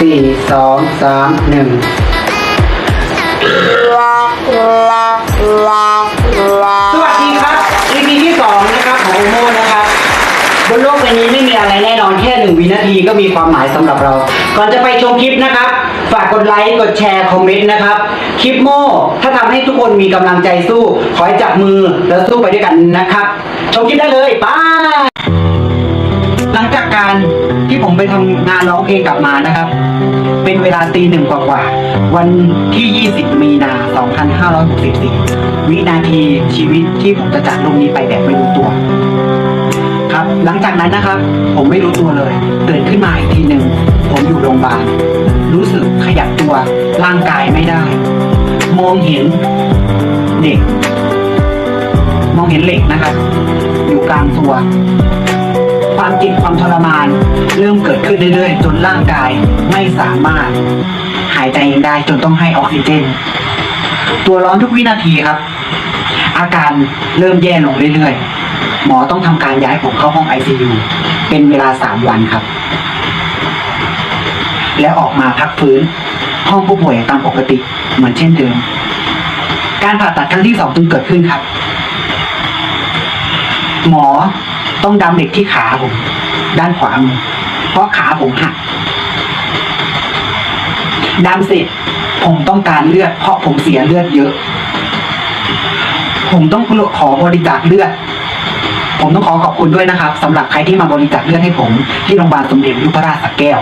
สี่สองสามหนึ่งสวัสดีครับ EP ที่สองนะครับของโอโมนะครับ บนโลกใบนี้ไม่มีอะไรแน่นอนแค่หนึ่งวินาทีก็มีความหมายสำหรับเรา ก่อนจะไปชมคลิปนะครับ ฝากกดไลค์กดแชร์คอมเมนต์นะครับ คลิปโม่ถ้าทำให้ทุกคนมีกำลังใจสู้ ขอให้จับมือแล้วสู้ไปด้วยกันนะครับ ชมคลิปได้เลยไป้าหลังจากการ ที่ผมไปทำงานร้องเพลงกลับมานะครับ เป็นเวลาตีหนึ่งกว่าๆวันที่ 20 มีนา 2564 วินาทีชีวิตที่ผมจะจากโลกนี้ไปแบบไม่รู้ตัว ครับ หลังจากนั้นนะครับ ผมไม่รู้ตัวเลยตื่นขึ้นมาอีกทีหนึ่งผมอยู่โรงพยาบาลรู้สึกขยับตัวร่างกายไม่ได้ มองเห็นเด็ก มองเห็นเหล็กนะครับ อยู่กลางตัว ความเจ็บความทรมาน เริ่มเกิดขึ้นเรื่อยๆ จนร่างกายไม่สามารถ หายใจเองได้จนต้องให้ออกซิเจน ตัวร้อนทุกวินาทีครับ อาการเริ่มแย่ลงเรื่อยๆ หมอต้องทำการย้ายผมเข้าห้อง ICU เป็นเวลาสามวันครับ แล้วออกมาพักฟื้น ห้องผู้ป่วยตามปกติเหมือนเช่นเดิม การผ่าตัดครั้งที่สองจึงเกิดขึ้นครับ หมอ ต้องดำเหล็กที่ขาผม ด้านขวามือเพราะขาผมหักดำเสร็จผมต้องการเลือด เพราะผมเสียเลือดเยอะ ผมต้องขอบริจาคเลือด ผมต้องขอขอบคุณด้วยนะครับสำหรับใครที่มาบริจาคเลือดให้ผม ที่โรงพยาบาลสมเด็จยุพราชสระแก้ว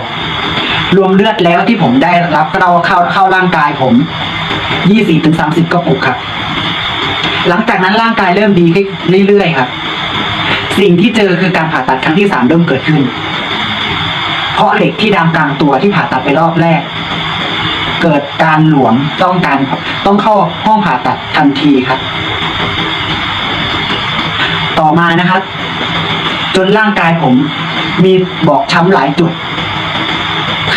รวมเลือดแล้วที่ผมได้รับเข้าเข้าเข้าร่างกายผมยี่สิบถึงสามสิบกระปุกครับ หลังจากนั้นร่างกายเริ่มดีขึ้นเรื่อยๆครับ สิ่งที่เจอคือการผ่าตัดครั้งที่สามเริ่มเกิดขึ้น เพราะเหล็กที่ดามกลางตัวที่ผ่าตัดไปรอบแรก เกิดการหลวมต้องการต้องเข้าห้องผ่าตัดทันทีครับ ต่อมานะครับ จนร่างกายผมมีบอบช้ำหลายจุด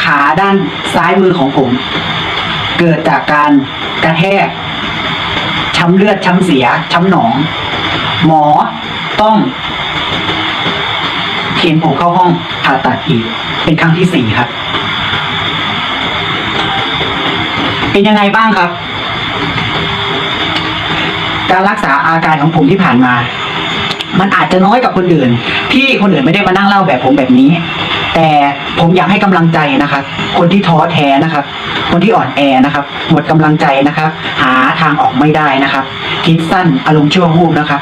ขาด้านซ้ายมือของผม เกิดจากการกระแทกช้ำเลือดช้ำเสียช้ำหนอง หมอต้อง เข็นผมเข้าห้องผ่าตัดอีก เป็นครั้งที่สี่ครับ เป็นยังไงบ้างครับ การรักษาอาการของผมที่ผ่านมา มันอาจจะน้อยกว่าคนอื่น ที่คนอื่นไม่ได้มานั่งเล่าแบบผมแบบนี้ แต่ผมอยากให้กำลังใจนะครับ คนที่ท้อแท้นะครับ คนที่อ่อนแอนะครับ หมดกำลังใจนะครับ หาทางออกไม่ได้นะครับ คิดสั้นอารมณ์ชั่ววูบนะครับ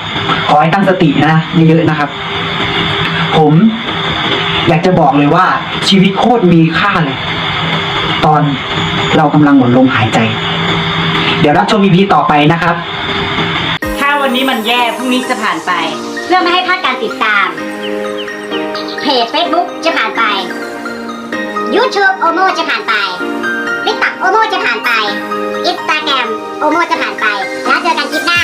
ขอให้ตั้งสตินะเยอะๆนะครับ ผมอยากจะบอกเลยว่าชีวิตโคตรมีค่าเลย ตอนเรากำลังหมดลมหายใจ เดี๋ยวรับชม EP ต่อไปนะครับ ถ้าวันนี้มันแย่พรุ่งนี้จะผ่านไป พื่อไม่ให้พลาดการติดตาม เพจ Facebook จะผ่านไป YouTube โอโมจะผ่านไป TikTok โอโมจะผ่านไปอินสตาแกรมโอโมจะผ่านไป แล้วเจอกันคลิปหน้า